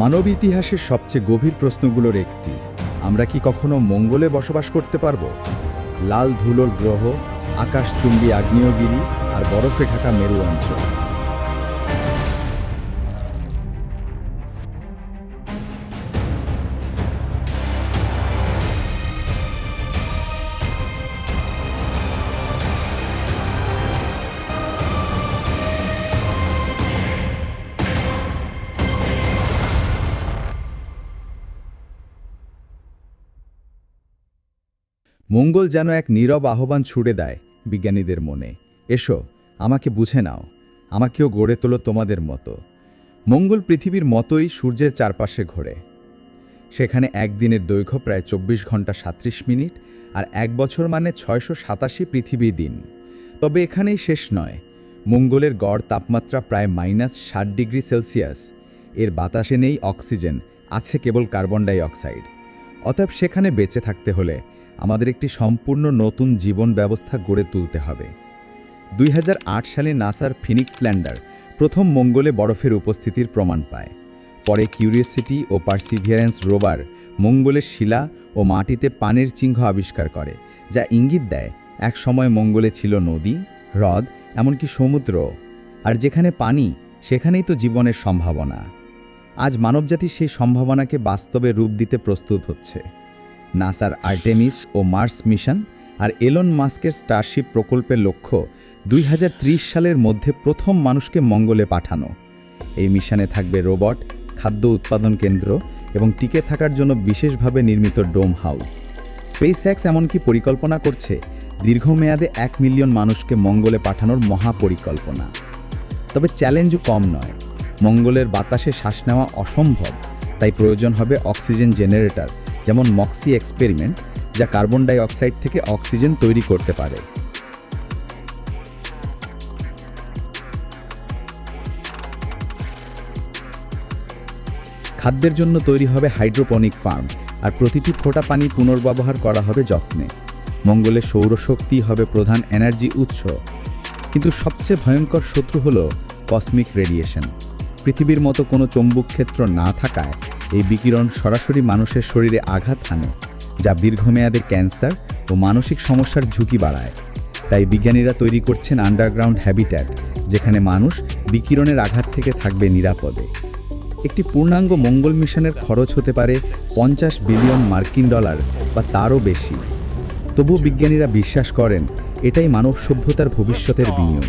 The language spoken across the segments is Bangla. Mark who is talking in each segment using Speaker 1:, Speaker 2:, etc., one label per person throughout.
Speaker 1: মানব ইতিহাসের সবচেয়ে গভীর প্রশ্নগুলোর একটি, আমরা কি কখনো মঙ্গলে বসবাস করতে পারব? লাল ধুলোর গ্রহ, আকাশচুম্বী আগ্নেয়গিরি আর বরফে ঢাকা মেরু অঞ্চল। মঙ্গল যেন এক নীরব আহ্বান ছুড়ে দেয় বিজ্ঞানীদের মনে। এসো, আমাকে বুঝে নাও, আমাকেও গড়ে তোলো তোমাদের মতো। মঙ্গল পৃথিবীর মতোই সূর্যের চারপাশে ঘোরে। সেখানে একদিনের দৈর্ঘ্য প্রায় চব্বিশ ঘণ্টা সাত্রিশ মিনিট আর এক বছর মানে ছয়শো সাতাশি পৃথিবী দিন। তবে এখানেই শেষ নয়। মঙ্গলের গড় তাপমাত্রা প্রায় মাইনাস ষাট ডিগ্রি সেলসিয়াস। এর বাতাসে নেই অক্সিজেন, আছে কেবল কার্বন ডাই অক্সাইড। অতএব সেখানে বেঁচে থাকতে হলে আমাদের একটি সম্পূর্ণ নতুন জীবন ব্যবস্থা গড়ে তুলতে হবে। দুই হাজার আট সালে নাসার ফিনিক্স ল্যান্ডার প্রথম মঙ্গলে বরফের উপস্থিতির প্রমাণ পায়। পরে কিউরিওসিটি ও পার্সিভিয়ারেন্স রোভার মঙ্গলের শিলা ও মাটিতে পানের চিহ্ন আবিষ্কার করে, যা ইঙ্গিত দেয় এক সময় মঙ্গলে ছিল নদী, হ্রদ, এমনকি সমুদ্র, আর যেখানে পানি, সেখানেই তো জীবনের সম্ভাবনা। আজ মানবজাতি সেই সম্ভাবনাকে বাস্তবে রূপ দিতে প্রস্তুত হচ্ছে। নাসার আর্টেমিস ও মার্স মিশন আর এলন মাস্কের স্টারশিপ প্রকল্পের লক্ষ্য দুই হাজার ত্রিশ সালের মধ্যে প্রথম মানুষকে মঙ্গলে পাঠানো। এই মিশনে থাকবে রোবট, খাদ্য উৎপাদন কেন্দ্র এবং টিকে থাকার জন্য বিশেষভাবে নির্মিত ডোম হাউস। স্পেস এক্স এমনকি পরিকল্পনা করছে দীর্ঘমেয়াদে এক মিলিয়ন মানুষকে মঙ্গলে পাঠানোর মহাপরিকল্পনা। তবে চ্যালেঞ্জও কম নয়, মঙ্গলের বাতাসে শ্বাস নেওয়া অসম্ভব, তাই প্রয়োজন হবে অক্সিজেন জেনারেটর যেমন মক্সি এক্সপেরিমেন্ট, যা কার্বন ডাই অক্সাইড থেকে অক্সিজেন তৈরি করতে পারে। খাদ্যের জন্য তৈরি হবে হাইড্রোপনিক ফার্ম, আর প্রতিটি ফোঁটা পানি পুনর্ব্যবহার করা হবে যত্নে। মঙ্গলে সৌরশক্তি হবে প্রধান এনার্জি উৎস। কিন্তু সবচেয়ে ভয়ঙ্কর শত্রু হল কসমিক রেডিয়েশন। পৃথিবীর মতো কোনো চৌম্বক ক্ষেত্র না থাকায় এই বিকিরণ সরাসরি মানুষের শরীরে আঘাত হানে যা দীর্ঘমেয়াদে ক্যান্সার ও মানসিক সমস্যার ঝুঁকি বাড়ায়। তাই বিজ্ঞানীরা তৈরি করছেন আন্ডারগ্রাউন্ড হ্যাবিট্যাট, যেখানে মানুষ বিকিরণের আঘাত থেকে থাকবে নিরাপদে। একটি পূর্ণাঙ্গ মঙ্গল মিশনের খরচ হতে পারে পঞ্চাশ বিলিয়ন মার্কিন ডলার বা তারও বেশি। তবু বিজ্ঞানীরা বিশ্বাস করেন, এটাই মানব সভ্যতার ভবিষ্যতের বিনিয়োগ।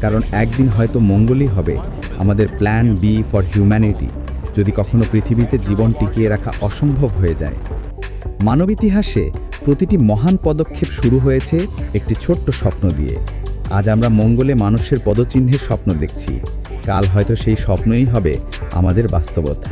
Speaker 1: কারণ একদিন হয়তো মঙ্গলই হবে আমাদের প্ল্যান বি ফর হিউম্যানিটি। যদি কখনো পৃথিবীতে জীবন টিকিয়ে রাখা অসম্ভব হয়ে যায়। মানব ইতিহাসে প্রতিটি মহান পদক্ষেপ শুরু হয়েছে একটি ছোট্ট স্বপ্ন দিয়ে। আজ আমরা মঙ্গলে মানুষের পদচিহ্নের স্বপ্ন দেখছি। কাল হয়তো সেই স্বপ্নই হবে আমাদের বাস্তবতা।